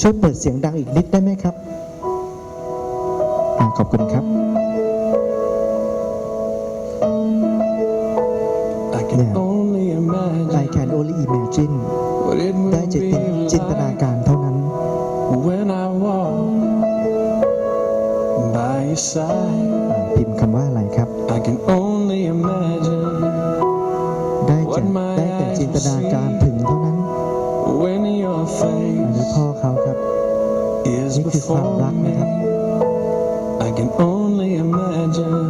ช่วยเปิดเสียงดังอีกนิดได้ไหมครับอาขอบคุณครับ I can Yeah. only I imagine can only imagine what it ได้ will จิต be จินตนา like การเท่านั้น when I walk by your side. พิมพ์คำว่าอะไรครับ I can only imagine ได้จะได้แต่จินตนาการถึงเท่านั้น when your อันนี้ face พ่อเขาครับ is นี่คือความ before รักนะ me. ครับ I can only imagine.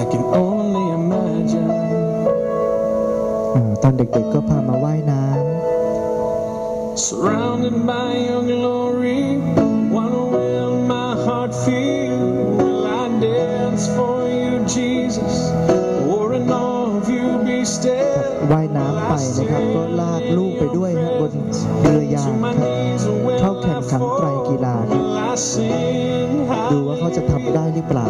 I can only imagine. อ่าตอนเด็กๆก็พามาว่ายน้ Surrounded by your glory, ว่ายน้ำไปนะครับ ก็ลากลูกไปด้วยครับบนเรือยางครับเข้าแข่งขันไตรกีฬาครับดูว่าเขาจะทำได้หรือเปล่า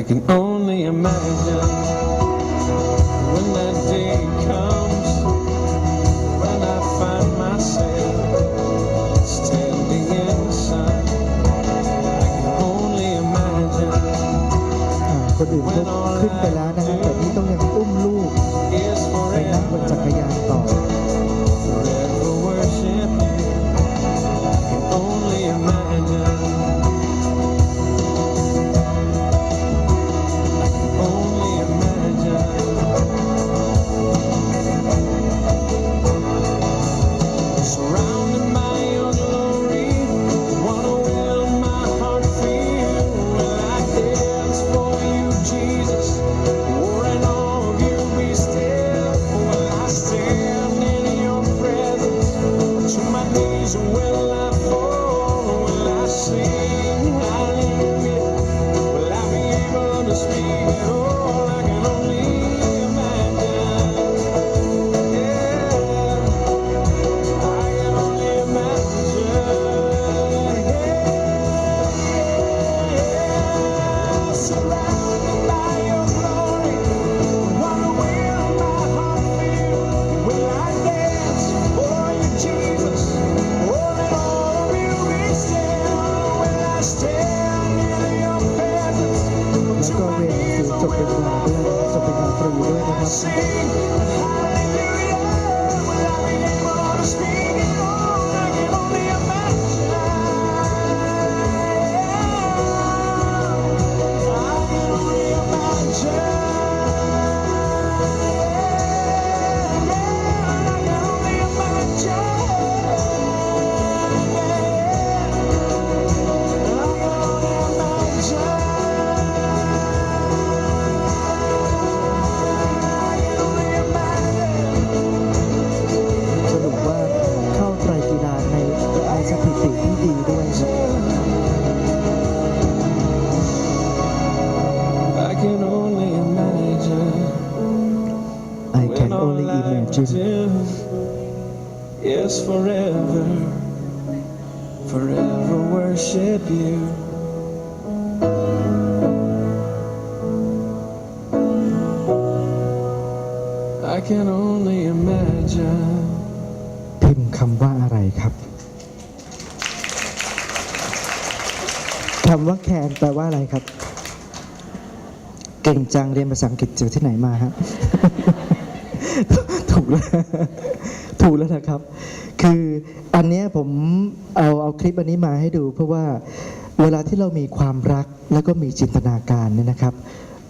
I can only imagine when that day comes. คนอื่นเขาขึ้นไปแล้วนะฮะ away. I imagine do is forever, forever worship you. I can only imagine. พิมพ์คำว่าอะไรครับคำว่าแคนแปลว่าอะไรครับ เก่งจังเรียนภาษาอังกฤษจากที่ไหนมาฮะ ถูกแล้วถูกแล้วนะครับ คืออันนี้ผมเอาเอาคลิปอันนี้มาให้ดู เพราะว่าเวลาที่เรามีความรักแล้วก็มีจินตนาการเนี่ยนะครับ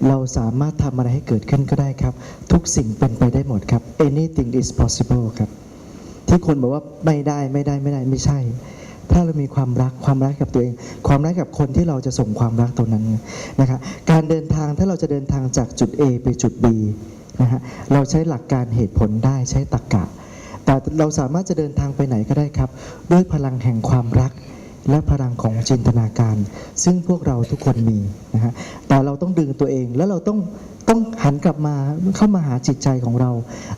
เราสามารถทำอะไรให้เกิดขึ้นก็ได้ครับ ทุกสิ่งเป็นไปได้หมดครับ anything is possible ครับ ที่คนบอกว่าไม่ได้ไม่ได้ไม่ได้ไม่ใช่ ถ้าเรามีความรักความรักกับตัวเอง ความรักกับคนที่เราจะส่งความรักตรงนั้นนะครับการเดินทางถ้าเราจะเดินทางจากจุด A ไปจุด B นะฮะเราใช้หลักการเหตุผลได้ใช้ตรรกะ แต่เราสามารถจะเดินทางไปไหนก็ได้ครับ ด้วยพลังแห่งความรัก และพลังของจินตนาการ ซึ่งพวกเราทุกคนมีนะฮะแต่เราต้องดึงตัวเองแล้วเราต้องต้องหันกลับมาเข้ามาหาจิตใจของเรา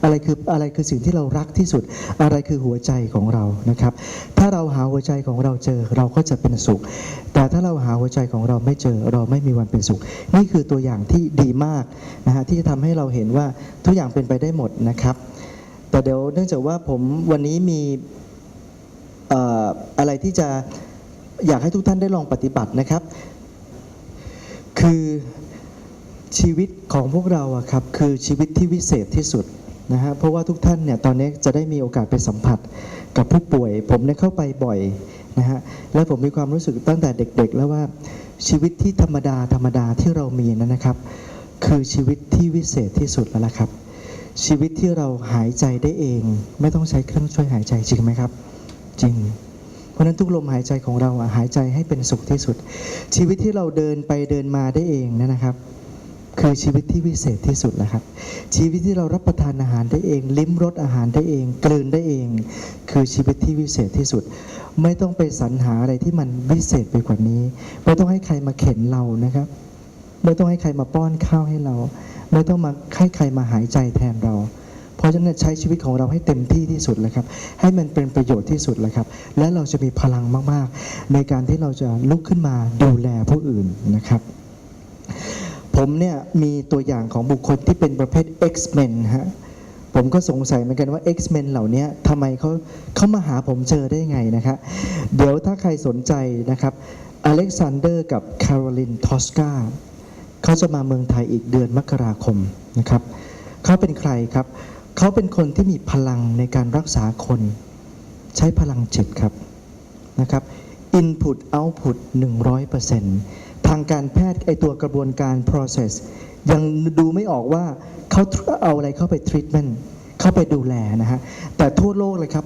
อะไรคืออะไรคือสิ่งที่เรารักที่สุด อะไรคือหัวใจของเรานะครับ ถ้าเราหาหัวใจของเราเจอเราก็จะเป็นสุข แต่ถ้าเราหาหัวใจของเราไม่เจอเราไม่มีวันเป็นสุข นี่คือตัวอย่างที่ดีมากนะฮะที่จะทำให้เราเห็นว่าทุกอย่างเป็นไปได้หมดนะครับ แต่เดี๋ยวเนื่องจากว่าผมวันนี้มีอะไรที่จะ อยากให้ทุกท่านได้ลองปฏิบัตินะครับ คือชีวิตของพวกเราอะครับคือชีวิตที่วิเศษที่สุดนะฮะเพราะว่าทุกท่านเนี่ยตอนนี้จะได้มีโอกาสไปสัมผัสกับผู้ป่วย ผมเนี่ยเข้าไปบ่อยนะฮะและผมมีความรู้สึกตั้งแต่เด็ก ๆ แล้วว่าชีวิตที่ธรรมดาธรรมดาที่เรามีนั้นนะครับ คือชีวิตที่วิเศษที่สุดแล้วล่ะครับ ชีวิตที่เราหายใจได้เอง ไม่ต้องใช้เครื่องช่วยหายใจจริงไหมครับ จริง เพราะนั้นทุกลมหายใจของเราหายใจให้เป็นสุขที่สุด ชีวิตที่เราเดินไปเดินมาได้เองนะครับ คือชีวิตที่วิเศษที่สุดนะครับ ชีวิตที่เรารับประทานอาหารได้เอง ลิ้มรสอาหารได้เองกลืนได้เอง คือชีวิตที่วิเศษที่สุด ไม่ต้องไปสรรหาอะไรที่มันวิเศษไปกว่านี้ ไม่ต้องให้ใครมาเข็นเรานะครับ ไม่ต้องให้ใครมาป้อนข้าวให้เรา ไม่ต้องมาให้ใครมาหายใจแทนเรา เพราะฉะนั้นใช้ชีวิตของเราให้เต็มที่ที่สุดเลยครับ ให้มันเป็นประโยชน์ที่สุดเลยครับ และเราจะมีพลังมาก ๆ ในการที่เราจะลุกขึ้นมาดูแลผู้อื่นนะครับ ผมเนี่ยมีตัวอย่างของบุคคลที่เป็นประเภท X-Men ฮะผมก็สงสัยเหมือนกันว่า X-Men เหล่านี้ทำไมเขาเขามาหาผมเจอได้ไงนะครับ เดี๋ยวถ้าใครสนใจนะครับอเล็กซานเดอร์กับแคโรลินทอสกาเขาจะมาเมืองไทยอีกเดือนมกราคมนะครับเขาเป็นใครครับ เขาเป็นคนที่มีพลังในการรักษาคน ใช้พลังจิตครับนะครับ input output 100%ทางการแพทย์ไอตัวกระบวนการ process ยังดูไม่ออกว่าเขาเอาอะไรเข้าไป treatment เข้าไปดูแลนะฮะ แต่ทั่วโลกเลยครับ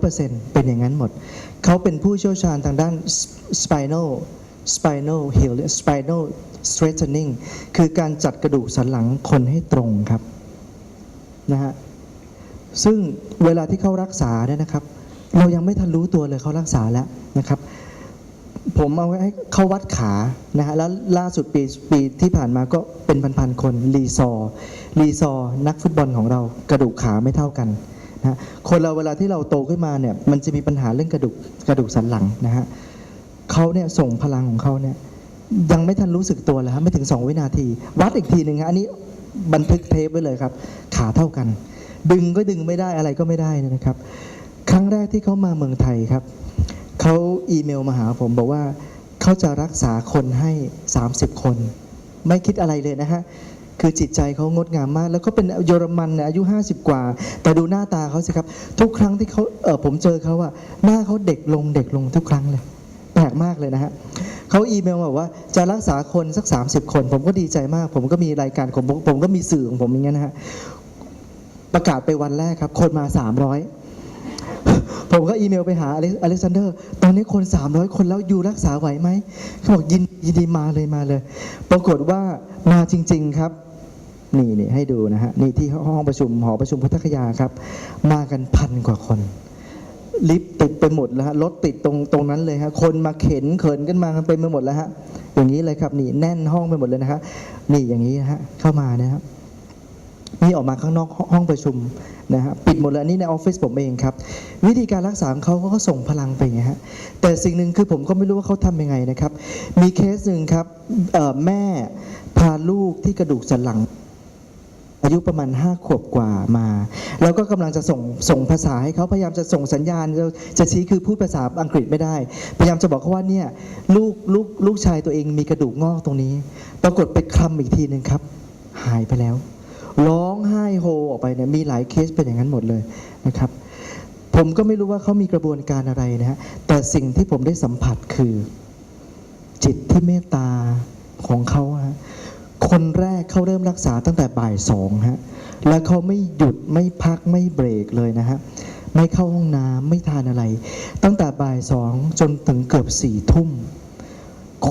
100%เป็นอย่างนั้นหมด เขาเป็นผู้เชี่ยวชาญทางด้าน spinal spinal healing spinal straightening คือการจัดกระดูกสันหลังคนให้ตรงครับนะฮะ ซึ่งเวลาที่เขารักษาเนี่ยนะครับ เรายังไม่ทันรู้ตัวเลยเขารักษาแล้วนะครับ ผมเอาให้เขาวัดขานะฮะแล้วล่าสุดปีปีที่ผ่านมาก็เป็นพันๆคนรีซอร์รีซอร์นักฟุตบอลของเรากระดูกขาไม่เท่ากันนะฮะคนเราเวลาที่เราโตขึ้นมาเนี่ยมันจะมีปัญหาเรื่องกระดูกกระดูกสันหลังนะฮะเขาเนี่ยส่งพลังของเขาเนี่ยยังไม่ทันรู้สึกตัวเลยฮะไม่ถึง 2 วินาที วัดอีกทีหนึ่งฮะอันนี้บันทึกเทปไว้เลยครับ ขาเท่ากัน ดึงก็ดึงไม่ได้อะไรก็ไม่ได้นะครับ ครั้งแรกที่เขามาเมืองไทยครับเขาอีเมลมาหาผมบอกว่าเขาจะรักษาคนให้ 30 คน ไม่คิดอะไรเลยนะฮะคือจิตใจเขางดงามมาก แล้วก็เป็นเยอรมันนี่ยอายุ 50 กว่า แต่ดูหน้าตาเขาสิครับ ทุกครั้งที่เขาเออผมเจอเขาอะหน้าเขาเด็กลงเด็กลงทุกครั้งเลย แปลกมากเลยนะฮะเขาอีเมลบอกว่าจะรักษาคนสัก 30 คน ผมก็ดีใจมาก ผมก็มีรายการผมผมก็มีสื่อของผมอย่างเงี้ยนะฮะ ประกาศไปวันแรกครับ คนมา 300 ผมก็อีเมลไปหาอเล็กอเล็กซานเดอร์ ตอนนี้คน 300 คนแล้วอยู่รักษาไหวไหมเขาบอกยินยินดีมาเลยมาเลย ปรากฏว่ามาจริง ๆครับนี่นี่ให้ดูนะฮะนี่ที่ห้องประชุมหอประชุมพุทธคยาครับ มากันพันกว่าคน ลิฟต์ติดไปหมดแล้วฮะรถติดตรงตรงนั้นเลยฮะคนมาเข็นเขินกันมากันไปหมดแล้วฮะอย่างนี้เลยครับนี่แน่นห้องไปหมดเลยนะฮะนี่อย่างนี้นะฮะเข้ามานะครับ นี่ออกมาข้างนอกห้องประชุมนะฮะปิดหมดแล้วอันนี่ในออฟฟิศผมเองครับ วิธีการรักษาของเขาเขาก็ส่งพลังไปอย่างเงี้ยฮะแต่สิ่งหนึ่งคือผมก็ไม่รู้ว่าเขาทำยังไงนะครับ มีเคสหนึ่งครับแม่พาลูกที่กระดูกสันหลัง อายุประมาณ5ขวบกว่ามา แล้วก็กำลังจะส่งส่งภาษาให้เขาพยายามจะส่งสัญญาณจะจะชี้คือพูดภาษาอังกฤษไม่ได้ พยายามจะบอกเขาว่าเนี่ยลูกลูกลูกชายตัวเองมีกระดูกงอกตรงนี้ ปรากฏไปคลำอีกทีหนึ่งครับ หายไปแล้ว ร้องไห้โฮออกไปเนี่ยมีหลายเคสเป็นอย่างนั้นหมดเลยนะครับ ผมก็ไม่รู้ว่าเขามีกระบวนการอะไรนะฮะแต่สิ่งที่ผมได้สัมผัสคือ จิตที่เมตตาของเขาฮะคนแรกเขาเริ่มรักษาตั้งแต่บ่ายสองฮะแล้วเขาไม่หยุดไม่พักไม่เบรกเลยนะฮะไม่เข้าห้องน้ำไม่ทานอะไร ตั้งแต่บ่ายสองจนถึงเกือบสี่ทุ่ม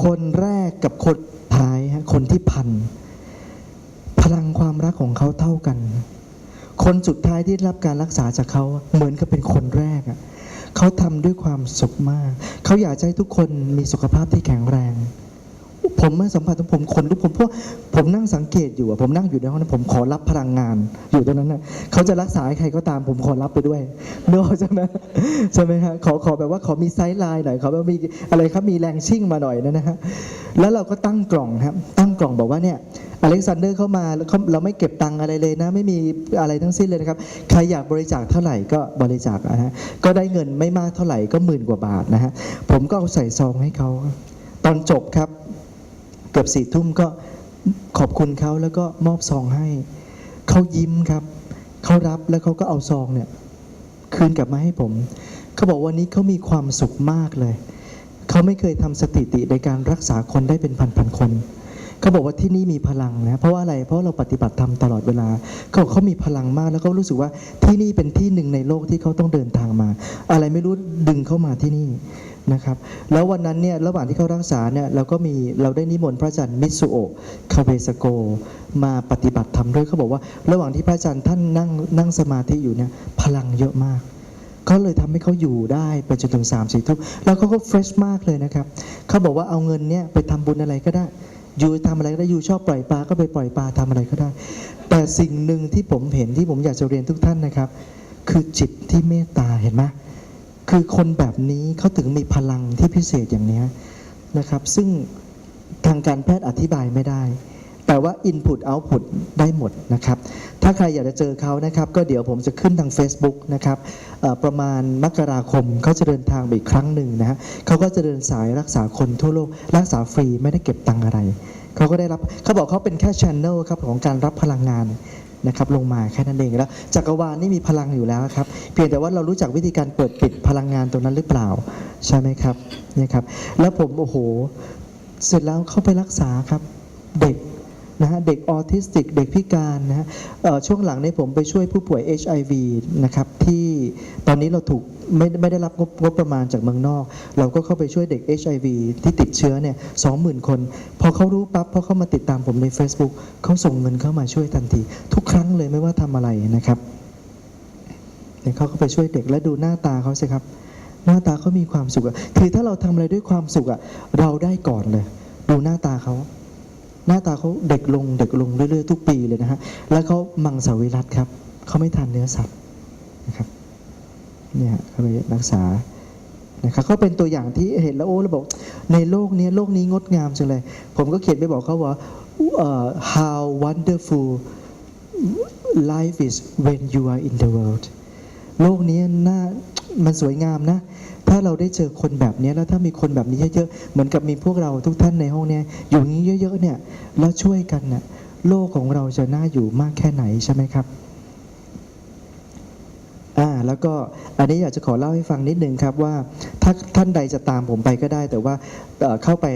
คนแรกกับคนท้ายฮะคนที่พัน พลังความรักของเขาเท่ากัน คนสุดท้ายที่ได้รับการรักษาจากเขาเหมือนกับเป็นคนแรกอะเขาทำด้วยความสุขมาก เขาอยากให้ทุกคนมีสุขภาพที่แข็งแรง ผมเมื่อสัมผัสของผมคนลุกผมเพราะผมนั่งสังเกตอยู่อะผมนั่งอยู่ในห้องนั้นผมขอรับพลังงาน อยู่ตรงนั้นนะเขาจะรักษาให้ใครก็ตามผมขอรับไปด้วยเนอะใช่ไหมใช่ไหมฮะขอขอแบบว่าขอมีไซส์ไลน์หน่อยขอแบบมีอะไรครับมีแรงชิ่งมาหน่อยนะนะฮะแล้วเราก็ตั้งกล่องครับตั้งกล่องบอกว่าเนี่ย อเล็กซานเดอร์เข้ามาแล้วเขาเราไม่เก็บตังค์อะไรเลยนะ ไม่มีอะไรทั้งสิ้นเลยนะครับ ใครอยากบริจาคเท่าไหร่ก็บริจาคนะฮะก็ได้เงินไม่มากเท่าไหร่ก็หมื่นกว่าบาทนะฮะผมก็เอาใส่ซองให้เขาตอนจบครับ เกือบสี่ทุ่มก็ขอบคุณเขาแล้วก็มอบซองให้เขายิ้มครับเขารับแล้วเขาก็เอาซองเนี่ยคืนกลับมาให้ผมเขาบอกวันนี้เขามีความสุขมากเลยเขาไม่เคยทำสถิติในการรักษาคนได้เป็นพันๆคน เขาบอกว่าที่นี่มีพลังนะเพราะว่าอะไรเพราะเราปฏิบัติธรรมตลอดเวลาเขาบอกเขามีพลังมากแล้วเขารู้สึกว่าที่นี่เป็นที่หนึ่งในโลกที่เขาต้องเดินทางมา อะไรไม่รู้ดึงเข้ามาที่นี่นะครับแล้ววันนั้นเนี่ยระหว่างที่เขารักษาเนี่ยเราก็มีเราได้นิมนต์พระอาจารย์มิสุโอะคาเบสโก มาปฏิบัติธรรมด้วยเขาบอกว่า ระหว่างที่พระอาจารย์ท่านนั่งนั่งสมาธิอยู่เนี่ยพลังเยอะมากก็เลยทำให้เขาอยู่ได้ไปจนถึง3ามสี่ทุ่มแล้วเขาก็เฟรชมากเลยนะครับเขาบอกว่าเอาเงินเนี่ยไปทำบุญอะไรก็ได้ ยู่ทำอะไรก็ได้อยู่ชอบปล่อยปลาก็ไปปล่อยปลาทำอะไรก็ได้ แต่สิ่งหนึ่งที่ผมเห็นที่ผมอยากจะเรียนทุกท่านนะครับ คือจิตที่เมตตาเห็นไหมคือคนแบบนี้เขาถึงมีพลังที่พิเศษอย่างนี้นะครับ ซึ่งทางการแพทย์อธิบายไม่ได้ แต่ว่า Input Output ได้หมดนะครับ ถ้าใครอยากจะเจอเขานะครับ ก็เดี๋ยวผมจะขึ้นทาง Facebook นะครับประมาณมกราคมเขาจะเดินทางไปอีกครั้งหนึ่งนะฮะเขาก็จะเดินสายรักษาคนทั่วโลก รักษาฟรีไม่ได้เก็บตังอะไร เขาก็ได้รับเขาบอกเขาเป็นแค่ช n น e l ครับของการรับพลังงานนะครับลงมาแค่นั้นเองแล้วจักรวาลนี่มีพลังอยู่แล้วครับเพียงแต่ว่าเรารู้จักวิธีการเปิดปิดพลังงานตรงนั้นหรือเปล่า ใช่ไหมครับเนี่ยครับ แล้วผมโอ้โห เสร็จแล้วเข้าไปรักษาครับ เด็ก นะฮะเด็กออทิสติก เด็กพิการนะฮะช่วงหลังในผมไปช่วยผู้ป่วย HIV นะครับที่ตอนนี้เราถูกไม่ไม่ได้รับงบงบประมาณจากเมืองนอก เราก็เข้าไปช่วยเด็ก HIV ที่ติดเชื้อเนี่ยสองหมื่นคน พอเขารู้ปั๊บพอเขามาติดตามผมใน Facebook เขาส่งเงินเข้ามาช่วยทันที ทุกครั้งเลยไม่ว่าทำอะไรนะครับเดี๋ยเขาก็ไปช่วยเด็กแล้วดูหน้าตาเขาสิครับ หน้าตาเขามีความสุขอะคือถ้าเราทำอะไรด้วยความสุขอะเราได้ก่อนเลย ดูหน้าตาเขา หน้าตาเขาเด็กลงเด็กลงเรื่อยๆทุกปีเลยนะฮะแล้วเขามังสวิรัตครับเขาไม่ทานเนื้อสัตว์นะครับเนี่ยเขาไปรักษานะครับเขาเป็นตัวอย่างที่เห็นแล้วโอ้แล้วบอกในโลกนี้โลกนี้งดงามจังเลย ผมก็เขียนไปบอกเขาว่า how wonderful life is when you are in the world โลกนี้น่า มันสวยงามนะ ถ้าเราได้เจอคนแบบนี้แล้วถ้ามีคนแบบนี้เยอะๆ เหมือนกับมีพวกเราทุกท่านในห้องเนี้ยอยู่นี้เยอะๆเนี่ยแล้วช่วยกันน่ะโลกของเราจะน่าอยู่มากแค่ไหนใช่ไหมครับอ่าแล้วก็อันนี้อยากจะขอเล่าให้ฟังนิดนึงครับว่าถ้าท่านใดจะตามผมไปก็ได้ แต่ว่าเเข้าไป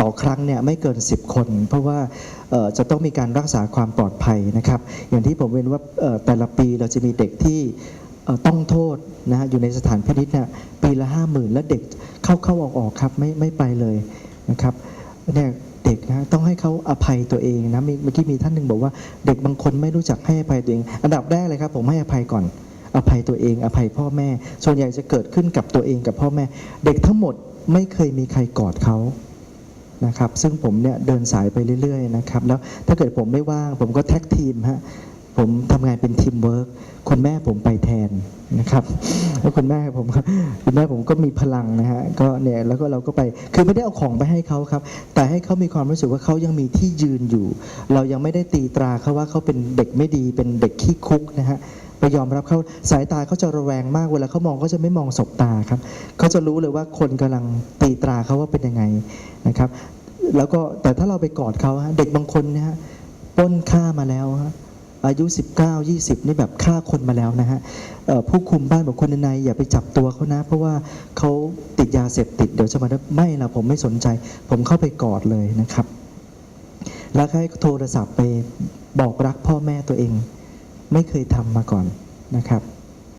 ต่อครั้งเนี่ยไม่เกิน 10 คน เพราะว่าจะต้องมีการรักษาความปลอดภัยนะครับ อย่างที่ผมเรียนว่าแต่ละปีเราจะมีเด็กที่ต้องโทษ นะฮะอยู่ในสถานพินิษเนี่ยปีละห้าหมื่นแล้วเด็กเข้าเข้าออกออกครับไม่ไม่ไปเลยนะครับเนี่ยเด็กนะต้องให้เขาอภัยตัวเองนะมีเมื่อกี้มีท่านหนึ่งบอกว่าเด็กบางคนไม่รู้จักให้อภัยตัวเอง อันดับแรกเลยครับ ผมให้อภัยก่อน อภัยตัวเอง อภัยพ่อแม่ ส่วนใหญ่จะเกิดขึ้นกับตัวเองกับพ่อแม่ เด็กทั้งหมดไม่เคยมีใครกอดเขานะครับซึ่งผมเนี่ยเดินสายไปเรื่อยๆนะครับแล้วถ้าเกิดผมไม่ว่างผมก็แท็กทีมฮะ ผมทำงานเป็นทีมเวิร์กคุณแม่ผมไปแทนนะครับแล้วคุณแม่ผมคุณแม่ผมก็มีพลังนะฮะก็เนี่ยแล้วก็เราก็ไปคือไม่ได้เอาของไปให้เขาครับ แต่ให้เขามีความรู้สึกว่าเขายังมีที่ยืนอยู่ เรายังไม่ได้ตีตราเขาว่าเขาเป็นเด็กไม่ดีเป็นเด็กขี้คุกนะฮะไปยอมรับเขาสายตาเขาจะระแวงมากเวลาเขามองเขาจะไม่มองศบตาครับเขาจะรู้เลยว่าคนกำลังตีตราเขาว่าเป็นยังไงนะครับ แล้วก็แต่ถ้าเราไปกอดเขาฮะเด็กบางคนเนะฮะป้นฆ่ามาแล้วฮะ อายุ 19 20 นี่แบบฆ่าคนมาแล้วนะฮะผู้คุมบ้านบอกคนในายอย่าไปจับตัวเขานะ เพราะว่าเขาติดยาเสพติดเดี๋ยวจะมาไม่ละผมไม่สนใจ ผมเข้าไปกอดเลยนะครับ แล้วก็ให้โทรศัพท์ไปบอกรักพ่อแม่ตัวเอง ไม่เคยทำมาก่อนนะครับ